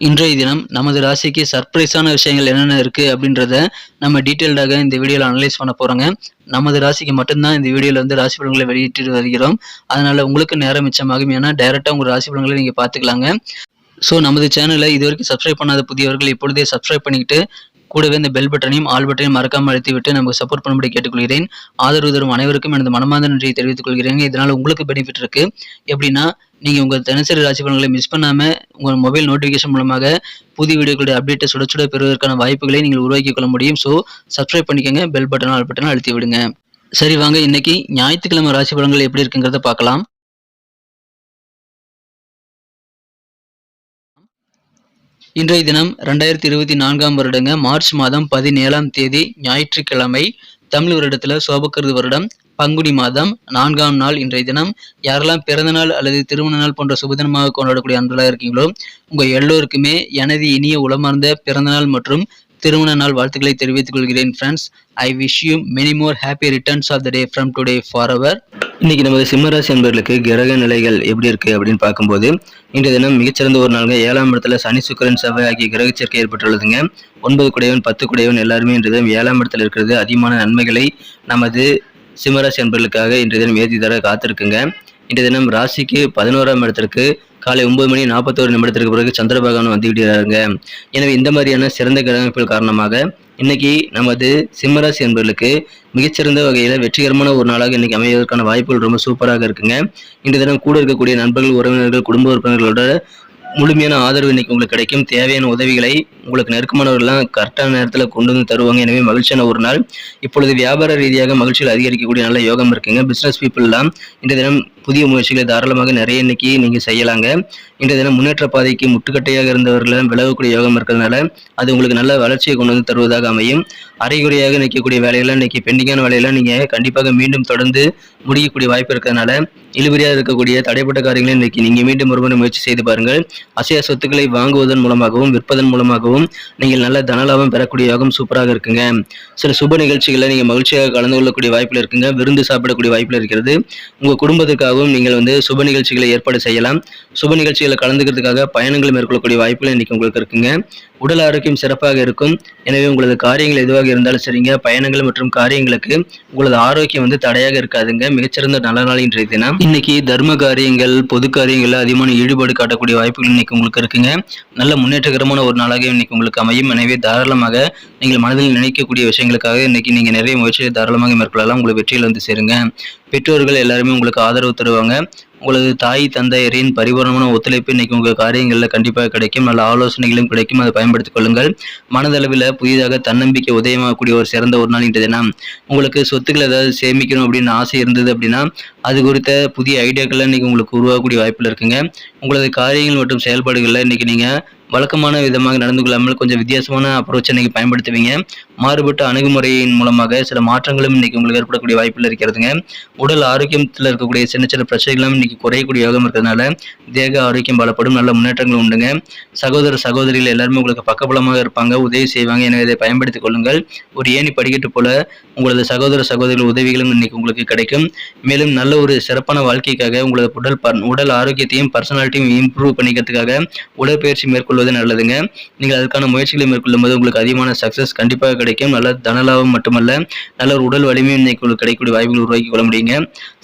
இன்றைய தினம் நமது ராசிக்கு சர்ப்ரைஸான விஷயங்கள் என்னென்ன இருக்குது அப்படின்றத நம்ம டீட்டெயில்டாக இந்த வீடியோவில் அனலைஸ் பண்ண போகிறோங்க நமது ராசிக்கு மட்டும்தான் இந்த வீடியோவில் வந்து ராசி பலன்களை வெளியிட்டு வருகிறோம். அதனால் உங்களுக்கு நேரம் மிச்சமாகும். ஏன்னா டைரெக்டாக உங்கள் ராசி பலன்களை நீங்கள் பார்த்துக்கலாங்க. ஸோ நமது சேனலை இது வரைக்கும் சப்ஸ்கிரைப் பண்ணாத புதியவர்கள் இப்பொழுதே சப்ஸ்கிரைப் பண்ணிக்கிட்டு கூடவே இந்த பெல் பட்டனையும் ஆல் பட்டனையும் மறக்காமல் அழுத்தி விட்டு நமக்கு சப்போர்ட் பண்ணும்படி கேட்டுக்கொள்கிறேன். ஆதரவு தரும் அனைவருக்கும் எனது மனமார்ந்த நன்றியை தெரிவித்துக் கொள்கிறேன் இதனால் உங்களுக்கு பெனிஃபிட் இருக்குது எப்படின்னா நீங்கள் உங்கள் தினசரி ராசி பலன்களை மிஸ் பண்ணாமல் உங்கள் மொபைல் நோட்டிஃபிகேஷன் மூலமாக புதிய வீடியோக்களுடைய அப்டேட்டை சுட சுட பெறுவதற்கான வாய்ப்புகளை நீங்கள் உருவாக்கிக் கொள்ள முடியும். ஸோ சப்ஸ்கிரைப் பண்ணிக்கோங்க பெல் பட்டன் ஆல் பட்டனை அழுத்தி விடுங்க. சரி வாங்க இன்னைக்கு ஞாயிற்றுக்கிழமை ராசி பலன்கள் எப்படி இருக்குங்கிறத பார்க்கலாம். இன்றைய தினம் ரெண்டாயிரத்தி இருபத்தி நான்காம் வருடங்க மார்ச் மாதம் பதினேழாம் தேதி ஞாயிற்றுக்கிழமை தமிழ் வருடத்துல சோபக்கருது வருடம். பங்குனி மாதம் நான்காம் நாள் இன்றைய தினம். யாரெல்லாம் பிறந்த நாள் அல்லது திருமண நாள் போன்ற சுபதினமாக கொண்டாடக்கூடிய அன்றலாக இருக்கீங்களோ உங்கள் எல்லோருக்குமே எனது இனிய உளமார்ந்த பிறந்தநாள் மற்றும் திருமண நாள் வாழ்த்துக்களை தெரிவித்துக் கொள்கிறேன் friends I wish you many more happy returns of the day from today for அவர் இன்னைக்கு நமது சிம்மராசி என்பவர்களுக்கு கிரக நிலைகள் எப்படி இருக்கு அப்படின்னு பார்க்கும்போது இன்றைய தினம் மிகச்சிறந்த ஒரு நாளுங்க. ஏழாம் இடத்துல சனி சுக்கரன் செவ்வாய் ஆகிய கிரக சேர்க்கை ஏற்பட்டுள்ளதுங்க. ஒன்பது குடையவன் பத்து குடையவன் எல்லாருமே இன்றைய தினம் ஏழாம் இடத்துல இருக்கிறது. அதிகமான நன்மைகளை நமது சிம்மராசி அன்பர்களுக்காக இன்றைய தினம் ஏற்றி தர காத்திருக்குங்க. இன்றைய தினம் ராசிக்கு பதினோராம் இடத்திற்கு காலை ஒன்பது மணி நாற்பத்தோரு நிமிடத்திற்கு பிறகு சந்திர பகவான் வந்து விடுகிறாருங்க. எனவே இந்த மாதிரியான சிறந்த கிரகமைப்புகள் காரணமாக இன்னைக்கு நமது சிம்மராசி என்பவர்களுக்கு மிகச்சிறந்த வகையில் வெற்றிகரமான ஒரு நாளாக இன்னைக்கு அமைவதற்கான வாய்ப்புகள் ரொம்ப சூப்பராக இருக்குங்க. இன்றைய தினம் கூட இருக்கக்கூடிய நண்பர்கள் உறவினர்கள் குடும்ப உறுப்பினர்களோட முழுமையான ஆதரவு இன்னைக்கு உங்களுக்கு கிடைக்கும். தேவையான உதவிகளை உங்களுக்கு நெருக்கமானவர்கள்லாம் கரெக்டான நேரத்தில் கொண்டு வந்து தருவாங்க. எனவே மகிழ்ச்சியான ஒரு நாள். இப்பொழுது வியாபார ரீதியாக மகிழ்ச்சியில் அதிகரிக்கக்கூடிய நல்ல யோகம் இருக்குங்க. பிஸ்னஸ் பீப்புளெலாம் இன்றைய தினம் புதிய முயற்சிகளை தாராளமாக நிறைய இன்னைக்கு நீங்கள் செய்யலாங்க. இன்றைய தினம் முன்னேற்ற பாதைக்கு முட்டுக்கட்டையாக இருந்தவர்களும் விலகக்கூடிய யோகம் இருக்கிறதுனால அது உங்களுக்கு நல்ல வளர்ச்சியை கொண்டு வந்து தருவதாக அமையும். அரைகுறையாக நிற்கக்கூடிய வேலையெல்லாம் இன்னைக்கு பெண்டிங்கான வேலையெல்லாம் நீங்கள் கண்டிப்பாக மீண்டும் தொடர்ந்து முடியக்கூடிய வாய்ப்பு இருக்கிறதுனால இழுபறியாக இருக்கக்கூடிய தடைப்பட்ட காரியங்களை இன்னைக்கு நீங்கள் மீண்டும் ஒருமுறை முயற்சி செய்து பாருங்கள். அசைய சொத்துக்களை வாங்குவதன் மூலமாகவும் விற்பதன் மூலமாகவும் நீங்கள் நல்ல தனலாபம் பெறக்கூடியதாகவும் சூப்பராக இருக்குங்க. சில சுப நிகழ்ச்சிகளை நீங்கள் மகிழ்ச்சியாக கலந்து கொள்ளக்கூடிய வாய்ப்பில் இருக்குங்க. விருந்து சாப்பிடக்கூடிய வாய்ப்பில் இருக்கிறது. உங்கள் குடும்பத்துக்காகவும் நீங்கள் வந்து சுப நிகழ்ச்சிகளை ஏற்பாடு செய்யலாம். சுப நிகழ்ச்சிகளை கலந்துக்கிறதுக்காக பயணங்கள் மேற்கொள்ளக்கூடிய வாய்ப்புகள் இன்னைக்கு உங்களுக்கு இருக்குங்க. உடல் ஆரோக்கியம் சிறப்பாக இருக்கும். எனவே உங்களது காரியங்கள் எதுவாக இருந்தாலும் சரிங்க. பயணங்கள் மற்றும் காரியங்களுக்கு உங்களது ஆரோக்கியம் வந்து தடையாக இருக்காதுங்க. மிகச்சிறந்த நல்ல நாள் இன்றைய தினம். இன்னைக்கு தர்ம காரியங்கள் பொது காரியங்கள் அதிகமான ஈடுபாடு காட்டக்கூடிய வாய்ப்புகள் இன்னைக்கு உங்களுக்கு இருக்குங்க. நல்ல முன்னேற்றகரமான ஒரு நாளாக இன்னைக்கு உங்களுக்கு அமையும். எனவே தாராளமாக நீங்கள் மனதில் நினைக்கக்கூடிய விஷயங்களுக்காக இன்னைக்கு நீங்கள் நிறைய முயற்சியை தாராளமாக மேற்கொள்ளலாம். உங்களை வெற்றியில் வந்து சேருங்க. பெற்றோர்கள் எல்லாருமே உங்களுக்கு ஆதரவு தருவாங்க. உங்களது தாய் தந்தையரின் பரிபூர்ணமான ஒத்துழைப்பு இன்னைக்கு உங்கள் காரியங்களில் கண்டிப்பாக கிடைக்கும். நல்ல ஆலோசனைகளும் கிடைக்கும். அதை பயன்படுத்திக் கொள்ளுங்கள். மனதளவில் புதிதாக தன்னம்பிக்கை உதயமாகக்கூடிய ஒரு சிறந்த ஒரு நாள் இன்றைய தினம். உங்களுக்கு சொத்துக்கள் ஏதாவது சேமிக்கணும் அப்படின்னு ஆசை இருந்தது அப்படின்னா அது குறித்த புதிய ஐடியாக்கள்லாம் இன்னைக்கு உங்களுக்கு உருவாகக்கூடிய வாய்ப்பில் இருக்குங்க. உங்களது காரியங்கள் மற்றும் செயல்பாடுகளில் இன்றைக்கி நீங்கள் வழக்கமான விதமாக நடந்து கொள்ளாமல் கொஞ்சம் வித்தியாசமான அப்ரோச்சை இன்றைக்கி பயன்படுத்துவீங்க. மாறுபட்ட அணுகுமுறையின் மூலமாக சில மாற்றங்களும் இன்றைக்கி உங்களுக்கு ஏற்படக்கூடிய வாய்ப்பில் இருக்கிறதுங்க. உடல் ஆரோக்கியத்தில் இருக்கக்கூடிய சின்ன சின்ன பிரச்சனைகளும் இன்றைக்கி குறையக்கூடிய யோகம் இருக்கிறதுனால தேக ஆரோக்கியம் பலப்படும் நல்ல முன்னேற்றங்கள் உண்டுங்க. சகோதர சகோதரிகள் எல்லாருமே உங்களுக்கு பக்கபலமாக இருப்பாங்க உதவி செய்வாங்க. எனவே இதை பயன்படுத்திக் கொள்ளுங்கள். ஒரு ஏணி படிக்கட்டு போல உங்களது சகோதர சகோதரிகள் உதவிகளும் இன்னைக்கு உங்களுக்கு கிடைக்கும். மேலும் நல்ல ஒரு சிறப்பான வாழ்க்கைக்காக உங்களது உடல் உடல் ஆரோக்கியத்தையும் குவாலிட்டியும் இம்ப்ரூவ் பண்ணிக்கிறதுக்காக உடற்பயிற்சி மேற்கொள்வது நல்லதுங்க. நீங்கள் அதுக்கான முயற்சிகளை மேற்கொள்ளும் போது உங்களுக்கு அதிகமான சக்ஸஸ் கண்டிப்பாக கிடைக்கும். நல்ல தனலாபம் மட்டுமல்ல நல்ல ஒரு உடல் வலிமையும் இன்னைக்கு கிடைக்கக்கூடிய வாய்ப்புகள் உருவாக்கி கொள்ள முடியுங்க.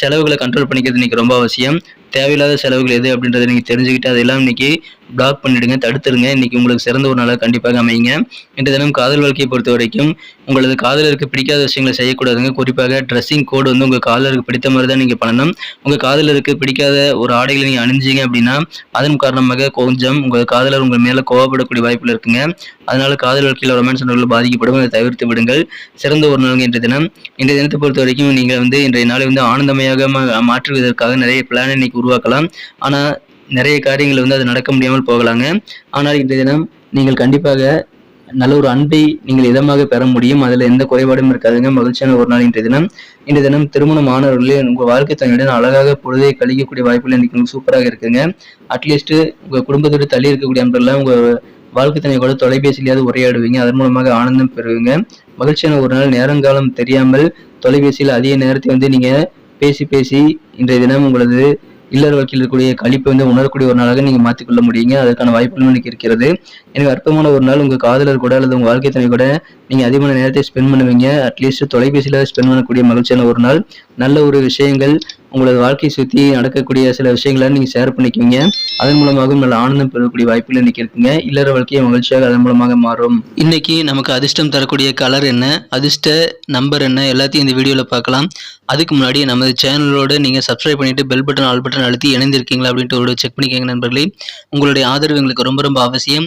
செலவுகளை கண்ட்ரோல் பண்ணிக்கிறது இன்னைக்கு ரொம்ப அவசியம். தேவையில்லாத செலவுகள் எது அப்படின்றத நீங்கள் தெரிஞ்சுக்கிட்டு அதெல்லாம் இன்னைக்கு பிளாக் பண்ணிடுங்க தடுத்துருங்க. இன்னைக்கு உங்களுக்கு சிறந்த ஒரு நாளாக கண்டிப்பாக அமையுங்க. இன்று தினம் காதல் வாழ்க்கையை பொறுத்த வரைக்கும் உங்களது காதலருக்கு பிடிக்காத விஷயங்களை செய்யக்கூடாதுங்க. குறிப்பாக ட்ரெஸ்ஸிங் கோடு வந்து உங்கள் காதலருக்கு பிடித்த மாதிரி தான் நீங்கள் பண்ணணும். உங்கள் காதலருக்கு பிடிக்காத ஒரு ஆடைகளை நீங்கள் அணிஞ்சீங்க அப்படின்னா அதன் காரணமாக கொஞ்சம் உங்கள் காதலர் உங்கள் மேலே கோவப்படக்கூடிய வாய்ப்பில் இருக்குங்க. அதனால காதல் வாழ்க்கையில் ரொமான்ஸ் உணர்வுகள் பாதிக்கப்படும். அதை தவிர்த்து விடுங்கள். சிறந்த ஒரு நாள் இன்றைய தினம். இன்றைய தினத்தை பொறுத்த வரைக்கும் நீங்கள் வந்து இன்றைய நாளை வந்து ஆனந்தமயாக மா- மாற்றுவதற்காக நிறைய பிளானை இன்னைக்கு உருவாக்கலாம். ஆனால் நிறைய காரியங்கள் வந்து அது நடக்க முடியாமல் போகலாங்க. ஆனால் இன்றைய தினம் நீங்கள் கண்டிப்பாக நல்ல ஒரு அன்பை நீங்கள் இதமாக பெற முடியும். அதில் எந்த குறைபாடும் இருக்காதுங்க. மகிழ்ச்சியான ஒரு நாள் இன்றைய தினம். இன்றைய தினம் திருமணம் ஆனவர்களே உங்கள் வாழ்க்கை தன்னுடன் அழகாக பொழுதை கழிக்கக்கூடிய வாய்ப்புகள் இன்றைக்கு சூப்பராக இருக்குங்க. அட்லீஸ்ட் உங்கள் குடும்பத்தோடு தள்ளி இருக்கக்கூடிய அன்பெல்லாம் உங்கள் வாழ்க்கை தன்னை கூட தொலைபேசியிலாவது உரையாடுவீங்க. அதன் மூலமாக ஆனந்தம் பெறுவீங்க. மகிழ்ச்சியான ஒரு நாள். நேரங்காலம் தெரியாமல் தொலைபேசியில் அதிக நேரத்தை வந்து நீங்கள் பேசி பேசி இன்றைய தினம் உங்களது இல்லற வாழ்க்கையில் இருக்கக்கூடிய கழிப்பை வந்து உணரக்கூடிய ஒரு நாளாக நீங்க மாற்றிக்கொள்ள முடியுங்க. அதற்கான வாய்ப்புகளும் எனக்கு இருக்கிறது. எனக்கு அற்பமான ஒரு நாள் உங்க காதலர் கூட அல்லது உங்க வாழ்க்கை துணை கூட நீங்க அதிகமான நேரத்தை ஸ்பெண்ட் பண்ணுவீங்க. அட்லீஸ்ட் தொலைபேசியில் ஸ்பெண்ட் பண்ணக்கூடிய மகிழ்ச்சியான ஒரு நாள். நல்ல ஒரு விஷயங்கள் உங்களது வாழ்க்கையை சுற்றி நடக்கக்கூடிய சில விஷயங்களை நீங்க ஷேர் பண்ணிக்குவீங்க. அதன் மூலமாகவும் நல்ல ஆனந்தம் பெறக்கூடிய வாய்ப்புகள் இன்னைக்கு இருக்குங்க. இல்லற வாழ்க்கையை மகிழ்ச்சியாக அதன் மூலமாக மாறும். இன்னைக்கு நமக்கு அதிர்ஷ்டம் தரக்கூடிய கலர் என்ன? அதிர்ஷ்ட நம்பர் என்ன? எல்லாத்தையும் இந்த வீடியோவில் பார்க்கலாம். அதுக்கு முன்னாடி நமது சேனலோட நீங்கள் சப்ஸ்கிரைப் பண்ணிட்டு பெல் பட்டன் ஆல் பட்டன் அழுத்தி இணைந்திருக்கீங்களா அப்படின்ட்டு ஒரு செக் பண்ணிக்கோங்க நண்பர்களே. உங்களுடைய ஆதரவு எங்களுக்கு ரொம்ப ரொம்ப அவசியம்.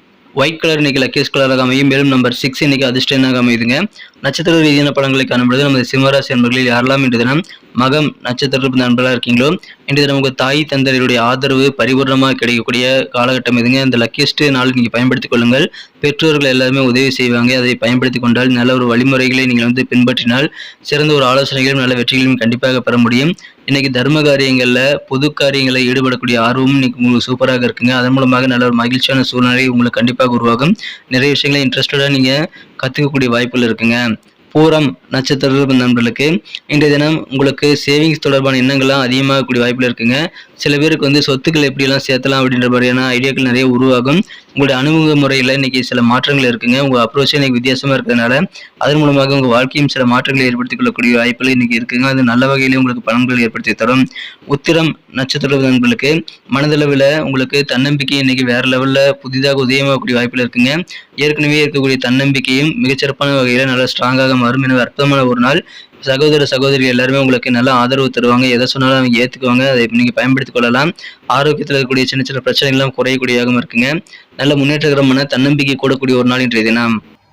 ஒயிட் கலர் இன்னைக்கு லக்கேஸ் கலராக அமையும். மேலும் நம்பர் சிக்ஸ் இன்னைக்கு அதிர்ஷ்டனாக அமையுதுங்க. நட்சத்திர ரீதியான படங்களை காணும்பொழுது நமது சிம்மராசி என்பர்களில் யாரெல்லாம் இன்று தினம். மகம் நட்சத்திரத்தில் நண்பர்களாக இருக்கீங்களோ? இன்றைய தினம் உங்கள் தாய் தந்தருடைய ஆதரவு பரிபூர்ணமாக கிடைக்கக்கூடிய காலகட்டம் இதுங்க. இந்த லக்கியஸ்ட் நாள் நீங்கள் பயன்படுத்திக் கொள்ளுங்கள். பெற்றோர்கள் எல்லாருமே உதவி செய்வாங்க. அதை பயன்படுத்தி கொண்டால் நல்ல ஒரு வழிமுறைகளை நீங்கள் வந்து பின்பற்றினால் சிறந்த ஒரு ஆலோசனைகளும் நல்ல வெற்றிகளையும் கண்டிப்பாக பெற முடியும். இன்னைக்கு தர்ம காரியங்களில் பொது காரியங்களில் ஈடுபடக்கூடிய ஆர்வமும் இன்னைக்கு உங்களுக்கு சூப்பராக இருக்குங்க. அதன் மூலமாக நல்ல ஒரு மகிழ்ச்சியான சூழ்நிலை உங்களுக்கு கண்டிப்பாக உருவாகும். நிறைய விஷயங்களை இன்ட்ரெஸ்டடாக நீங்கள் கற்றுக்கக்கூடிய வாய்ப்புகள் இருக்குங்க. பூரம் நட்சத்திர நண்பர்களுக்கு இன்றைய தினம் உங்களுக்கு சேவிங்ஸ் தொடர்பான எண்ணங்கள்லாம் அதிகமாகக்கூடிய வாய்ப்பில் இருக்குங்க. சில பேருக்கு வந்து சொத்துக்கள் எப்படியெல்லாம் சேர்த்தலாம் அப்படின்ற மாதிரியான ஐடியாக்கள் நிறைய உருவாகும். உங்களுடைய அணுகுமுறை முறையில் இன்னைக்கு சில மாற்றங்கள் இருக்குங்க. உங்கள் அப்ரோச்சே இன்னைக்கு வித்தியாசமாக இருக்கிறதுனால அதன் மூலமாக உங்கள் வாழ்க்கையும் சில மாற்றங்களை ஏற்படுத்திக் கொள்ளக்கூடிய வாய்ப்புகள் இன்னைக்கு இருக்குங்க. அது நல்ல வகையிலே உங்களுக்கு பலன்கள் ஏற்படுத்தி தரும். உத்திரம் நட்சத்திர நண்பர்களுக்கு மனதளவில் உங்களுக்கு தன்னம்பிக்கை இன்னைக்கு வேற லெவலில் புதிதாக உதயமாகக்கூடிய வாய்ப்புகள் இருக்குங்க. ஏற்கனவே இருக்கக்கூடிய தன்னம்பிக்கையும் மிகச்சிறப்பான வகையில் நல்லா ஸ்ட்ராங்காக மாறும். எனவே அற்புதமான ஒரு நாள். சகோதர சகோதரி எல்லாருமே உங்களுக்கு நல்ல ஆதரவு தருவாங்க. எதை சொன்னாலும் அவங்க ஏற்றுக்குவாங்க அதை நீங்கள் பயன்படுத்திக் கொள்ளலாம். ஆரோக்கியத்தில் இருக்கக்கூடிய சின்ன சின்ன பிரச்சனைகள்லாம் குறையக்கூடியதாகவும் இருக்குங்க. நல்ல முன்னேற்றகரமான தன்னம்பிக்கை கூடக்கூடிய ஒரு நாள் இன்றைய தினம்.